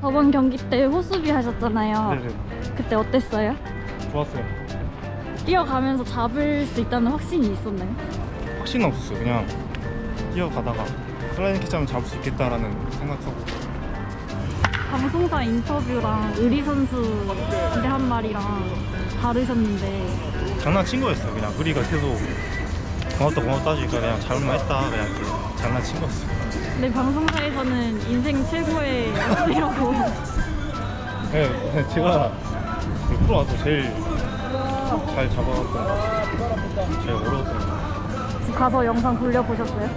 저번 경기 때 호수비 하셨잖아요. 네네. 그때 어땠어요? 좋았어요. 뛰어가면서 잡을 수 있다는 확신이 있었나요? 확신은 없었어요. 그냥 뛰어가다가 슬라이딩 캐치하면 잡을 수 있겠다라는 생각하고 방송사 인터뷰랑 의리 선수한테 한 말이랑 다르셨는데 장난친 거였어요. 그냥 우리가 계속 고맙다 고맙다 하니까 그냥 잘만 했다 그냥 이렇게 장난친 거였어요. 근데 방송사에서는 인생 최고의 모습이라고 네, 네, 제가 그 프로 와서 제일 잘 잡아갔던 제일 어려웠던 거. 지금 가서 영상 돌려보셨어요?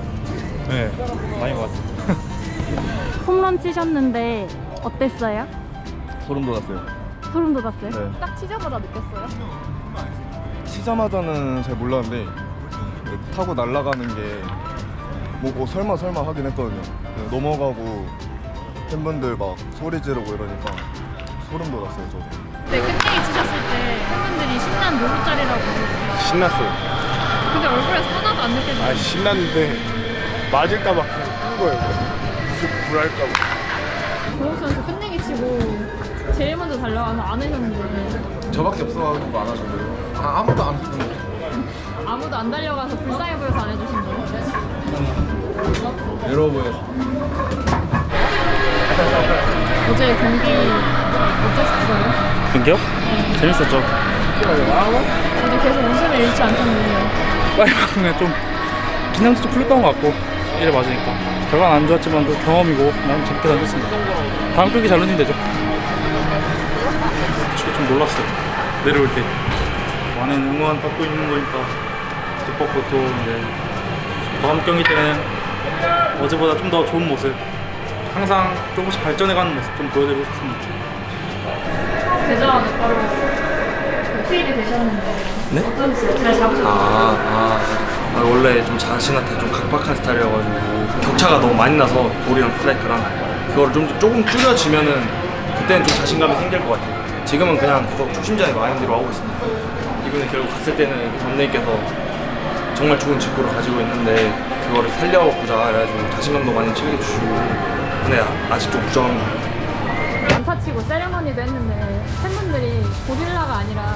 네, 많이 봤어요. 홈런 치셨는데 어땠어요? 소름 돋았어요. 소름 돋았어요? 네. 딱 치자마자 느꼈어요? 치자마자는 잘 몰랐는데 그 타고 날아가는 게 뭐, 뭐 설마 설마 하긴 했거든요. 네, 넘어가고 팬분들 막 소리 지르고 이러니까 소름 돋았어요. 저도. 네, 끝내기 치셨을 때 팬분들이 신난 노루짤이라고 신났어요. 근데 얼굴에서 하나도 안 느껴져요 아 신났는데 맞을까 봐 그냥 끈 거예요. 무슨 불할까 봐. 조국 선수 끝내기 치고 제일 먼저 달려가서 안 하셨는데 저밖에 없어가지고 안 하는 거예요. 아, 아무도 안 하는 아무도 안 달려가서 불쌍해 보여서 안 해주신 거예요? 외로워 보여서. 어제 경기 어땠어요? 경기요? 재밌었죠. 어제 계속 웃음을 잃지 않던데 빨리 바꾸면 좀 긴장도 좀 풀렸던 것 같고 이래 맞으니까 결과는 안 좋았지만 또 경험이고 나름 재밌게 던졌습니다. 다음 경기 잘 던지면 되죠. 솔직히 좀 놀랐어요. 내려올 때 많은 응원 받고 있는 거니까 기뻤고 또 이제 다음 경기 때는 어제보다 좀 더 좋은 모습 항상 조금씩 발전해가는 모습 좀 보여드리고 싶습니다. 대전 바로 그 트레이드 되셨는데 네? 어떠셨어요? 잘 잡으셨어요? 아, 아, 아, 원래 좀 자신한테 좀 각박한 스타일이어가지고 격차가 너무 많이 나서 볼이랑 스트라이크랑 그걸 좀 조금 줄여지면은 그때는 좀 자신감이 생길 것 같아요. 지금은 그냥 계속 초심자의 마인드로 하고 있습니다. 이번에 결국 갔을 때는 감독님께서 정말 좋은 직구를 가지고 있는데 그거를 살려보자 해가지고 자신감도 많이 챙겨주시고 근데 아직 좀 부정합니다. 안타 치고 세레머니도 했는데 팬분들이 고릴라가 아니라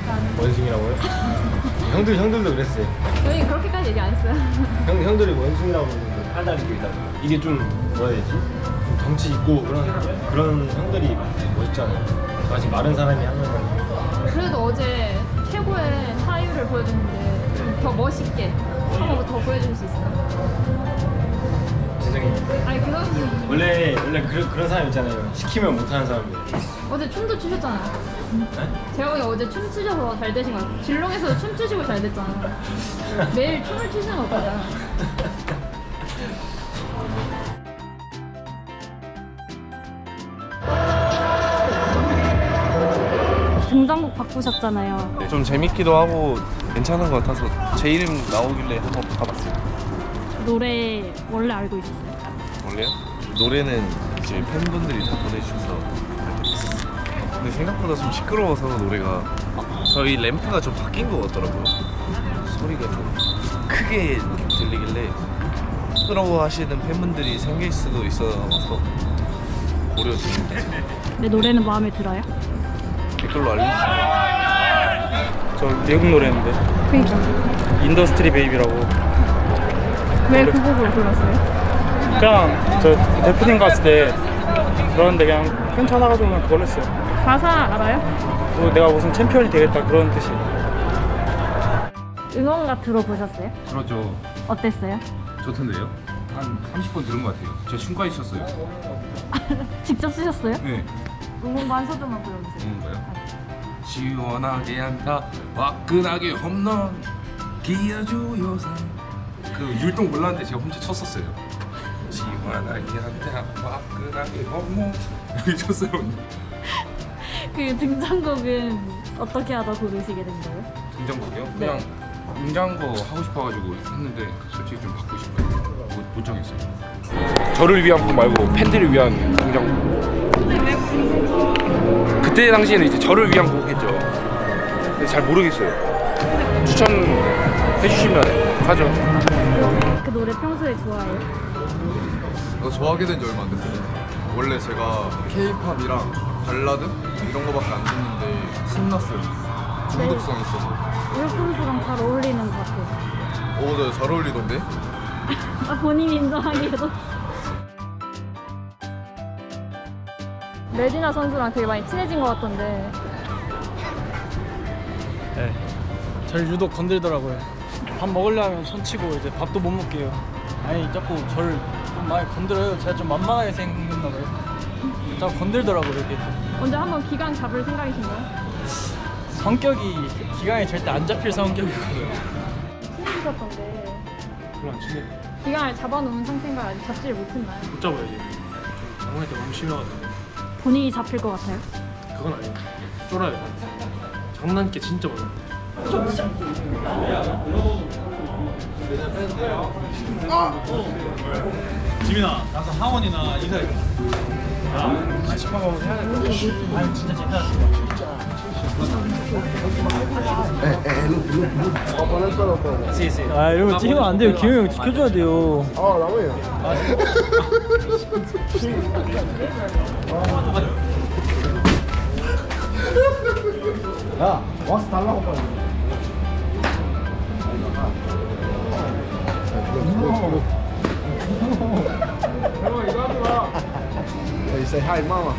약간 원숭이라고요? 형들 형들도 그랬어요. 저희 그렇게까지 얘기 안 했어요 형 형들이 원숭이라고 그 팔다리 길다고. 이게 좀 뭐라 해야 되지? 좀 덩치 있고 그런 그런 형들이 멋있잖아요. 다시 마른 사람이 하면은 그래도 어제 최고의 타율을 보여줬는데 좀 더 멋있게 한 번 더 보여줄 수 있을까요? 죄송해요. 아니 그 선수 원래 원래 그, 그런 사람 있잖아요. 시키면 못하는 사람들. 어제 춤도 추셨잖아요 재영이 어제 춤 추셔서 잘 되신 거 같아요 질롱에서도 춤 추시고 잘 됐잖아요 매일 춤을 추시는 거 같아요 등장곡 바꾸셨잖아요 좀 재밌기도 하고 괜찮은 것 같아서 제 이름 나오길래 한번 가봤어요. 노래 원래 알고 있었어요 원래요? 노래는 이제 팬분들이 다 보내주셔서 알고 있었어요. 근데 생각보다 좀 시끄러워서 노래가 저희 램프가 좀 바뀐 것 같더라고요. 소리가 좀 크게 들리길래 시끄러워하시는 팬분들이 생길 수도 있어서 고려 중입니다. 내 노래는 마음에 들어요? 댓글로 알려주세요. 저 외국 노래인데 그니까 인더스트리 베이비라고 왜 그 곡을 골랐어요? 그냥 저 대표팀 갔을 때 그러는데 그냥 괜찮아가지고 그냥 그걸 했어요. 가사 알아요? 또 내가 무슨 챔피언이 되겠다 그런 뜻이. 응원가 들어보셨어요? 들었죠. 어땠어요? 좋던데요? 한 30번 들은 것 같아요. 저 춤까지 췄어요. 직접 쓰셨어요? 네. 응원가 한 소절만 불러주세요 뭔가요? 시원하게 한다 화끈하게 홈런 기어주요사 그 율동 몰랐는데 제가 혼자 쳤었어요. 시원하게 한다 화끈하게 홈런 이렇게 쳤어요. 그 등장곡은 어떻게 하다 고르시게 된 거예요? 등장곡이요? 네. 그냥 등장거 하고 싶어가지고 했는데 솔직히 좀 바꾸고 싶어요. 못, 못 정했어요. 저를 위한 곡 말고 팬들을 위한 등장곡. 그때 당시에는 이제 저를 위한 곡했죠. 근데 잘 모르겠어요. 추천해 주시면 하죠. 그 노래 평소에 좋아해요? 이거 좋아하게 된 지 얼마 안 됐어요. 원래 제가 K-팝이랑 발라드 이런 거밖에 안 듣는데 신났어요. 중독성 있어서. 윌 선수랑 잘 어울리는 것 같아요. 오, 네, 잘 어울리던데? 아, 본인이 인정하기에도. 레디나 선수랑 되게 많이 친해진 것 같던데. 네. 저를 유독 건들더라고요. 밥 먹으려면 손 치고 이제 밥도 못 먹게요. 아니 자꾸 저를 좀 많이 건드려요. 제가 좀 만만하게 생겼나 봐요. 자꾸 건들더라고요 이렇게. 언제 한번 기강 잡을 생각이신가요? 성격이 기강에 절대 안 잡힐 성격이거든요. 친해지셨던데 별로 안 친해. 기강을 잡아놓은 상태인가 아직 잡지를 못했나요? 못 잡아야지. 장난할 때 너무 심해가지고. 본인이 잡힐 것 같아요? 그건 아니에요. 쫄아요. 장난기 진짜 많아. 지민아, 나서 하원이나 이사해. 아, 식빵 해야 될것 같아. 아유, 진짜 재밌 아, 이런 거 찍으면 안 돼요. 기영이 형 지켜줘야 돼요. Hey, say hi, mama.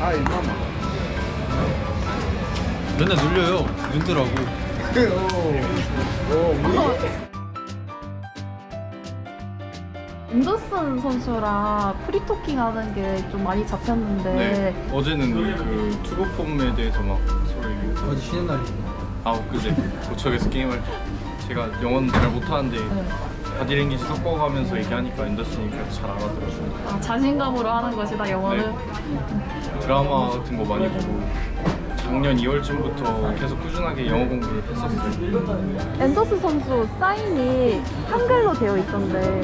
Hi, mama. 맨날 놀려요. 눈 뜨라고. 앤더슨 선수랑 프리토킹 하는 게 좀 많이 잡혔는데 네. 어제는 그 투구폼에 대해서 막 서로 얘기했고 어제 쉬는 날이구나. 아 그제 고척에서 게임할 때 제가 영어는 잘 못하는데 바디랭귀지 섞어가면서 얘기하니까 앤더슨이 그래도 잘 알아들어주고 아, 자신감으로 하는 것이다 영어는 드라마 같은 거 많이 보고 작년 2월쯤부터 계속 꾸준하게 영어 공부를 했었어요 앤더슨 선수 사인이 한글로 되어 있던데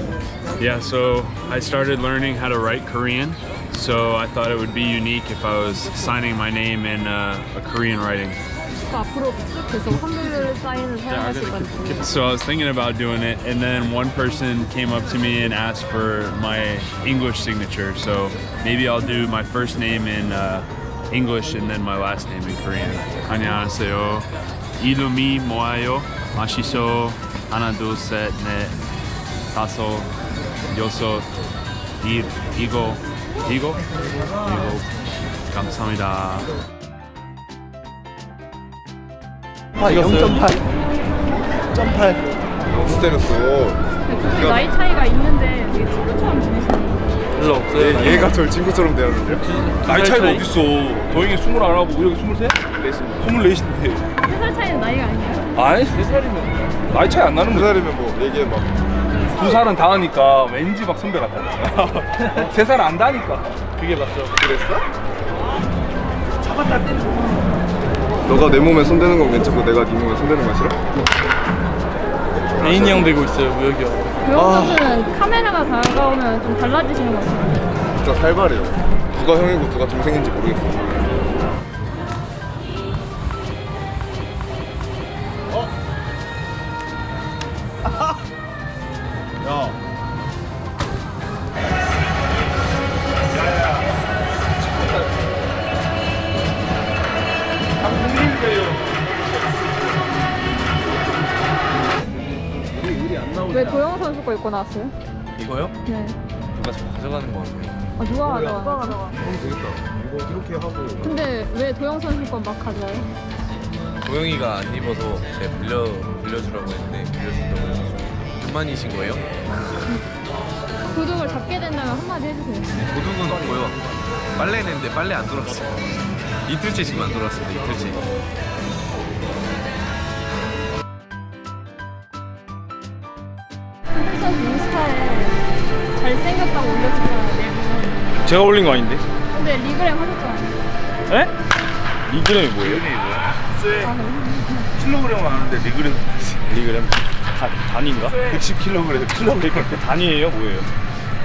Yeah, so I started learning how to write Korean. So I thought it would be unique if I was signing my name in uh, a Korean writing. 그 앞으로 쭉 계속 한글 사인을 사용하실 건지 So I was thinking about doing it, and then one person came up to me and asked for my English signature. So maybe I'll do my first name in uh, English and then my last name in Korean. 안녕하세요. 이름이 뭐예요? 마시소. 하나, 둘, 셋, 넷, 다섯, 여섯, 이, 이거, 이거, 이거. 감사합니다. 무슨 때렸어 둘이 나이 차이가 있는데 되게 친구처럼 지내시네요 별로 없어요. 얘가 절 친구처럼 대하는데요? 나이 차이가 어딨어. 도영이 스물 안 하고 우혁이 스물셋? 스물넷인데. 3살 차이는 나이가 아니에요 아니 세 살이면 나이 차이 안 나는 두 거야. 살이면 뭐 얘기해봐 두 살은 다 하니까 왠지 막 선배 같아. 세살안 다니까 그게 맞죠. 그랬어? 너가 내 몸에 손대는 건 괜찮고 내가 네 몸에 손대는 건 싫어? 애인이 형 되고 있어요, 우혁이 형. 선수는 카메라가 다가오면 좀 달라지시는 것 같아요 진짜 살벌해요 누가 형이고 누가 동생인지 모르겠어 입고 나왔어요? 이거요? 네 누가 자꾸 가져가는 거 같아요. 아, 누가 가져와? 누가 가져와? 그럼 되겠다 이거 이렇게 하고 근데 왜 도영 선수 거막 가져와요? 도영이가 안 입어서 제가 빌려 빌려주라고 했는데 빌려준다고 해가지고 그만이신 거예요? 도둑을 잡게 된다면 한마디 해주세요 도둑은 없고요. 빨래 했는데 빨래 안 돌았어요. 이틀째 지금 안 돌았습니다. 이틀째. 올렸잖아요 내분 제가 올린 거 아닌데? 근데 리그램 하셨잖아요 에? 리그램이 뭐예요? 킬로그램은 아는데 리그램 리그램 단, 단인가? 110kg 킬로그램 그 단위예요 뭐예요?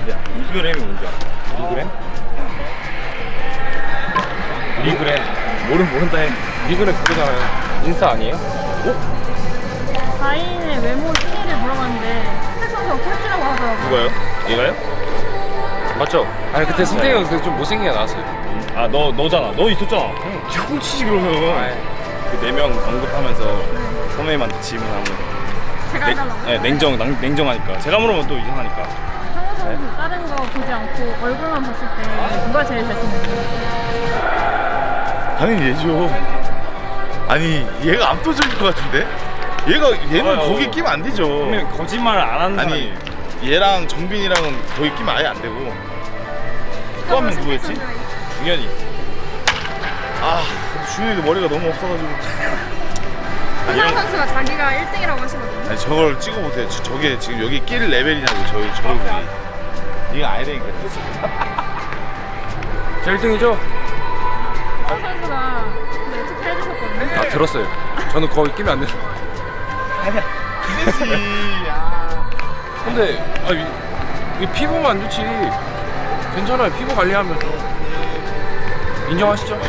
야 리그램이 뭔지 알아? 리그램? 리그램 모르면 모른다 해 리그램 그거잖아요 인스타 아니에요? 어? 자인의 외모 순위를 물어봤는데 혜택 선수가 꼴찌라고 하더라고요 누가요? 얘가요? 맞죠? 아니 그때 승태이 형 그때 좀 못생기게 나왔어요. 아 너 너잖아. 너 있었잖아. 형 치지 그러면. 그네명 언급하면서 선배님한테 질문하면 제가 해달라고? 네, 냉정 낭- 냉정하니까 제가 물으면 또 이상하니까. 상호 선수 다른 거 보지 않고 얼굴만 봤을 때 누가 제일 잘생겼어요? 당연히 얘죠. 아니 얘가 압도적일 것 같은데? 얘가 얘는 아유. 거기 끼면 안 되죠. 선배님 거짓말을 안 하는 아니 사람이. 얘랑 정빈이랑은 거기 끼면 아예 안 되고. 또 한 명 누구였지? 중현이. 아 근데 중현이도 머리가 너무 없어가지고. 아, 이상 얘랑- 선수가 자기가 1등이라고 하시거든요. 아니 저걸 찍어보세요. 저- 저게 지금 여기 낄 레벨이냐고 저희 저 얼굴이. 이거 아야 되니까. 제 1등이죠? 상호 선수가 네, 투표해주셨거든요. 아 들었어요. 저는 거기 끼면 안 돼요. 근데 아, 이, 이 피부가 안 좋지. 괜찮아요. 피부 관리하면서 인정하시죠?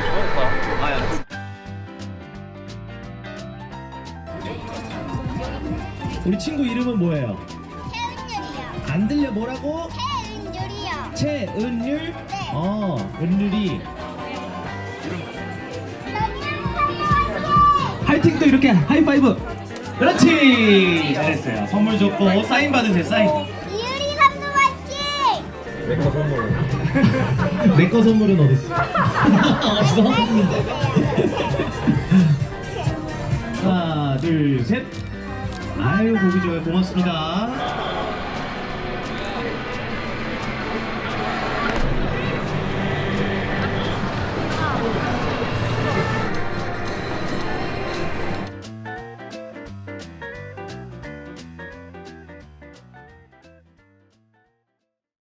우리 친구 이름은 뭐예요? 안 들려 뭐라고? 최은율이요. 최은율? 어, 은율이. 화이팅도 이렇게 하이파이브. 그렇지. 잘했어요. 선물 줬고 사인 받으세요. 사인. 이유리 선수 화이팅! 내거 선물. 내 거 선물은 어디 있어? 없어. 하나, 둘, 셋. 아유 보기 좋아요. 고맙습니다.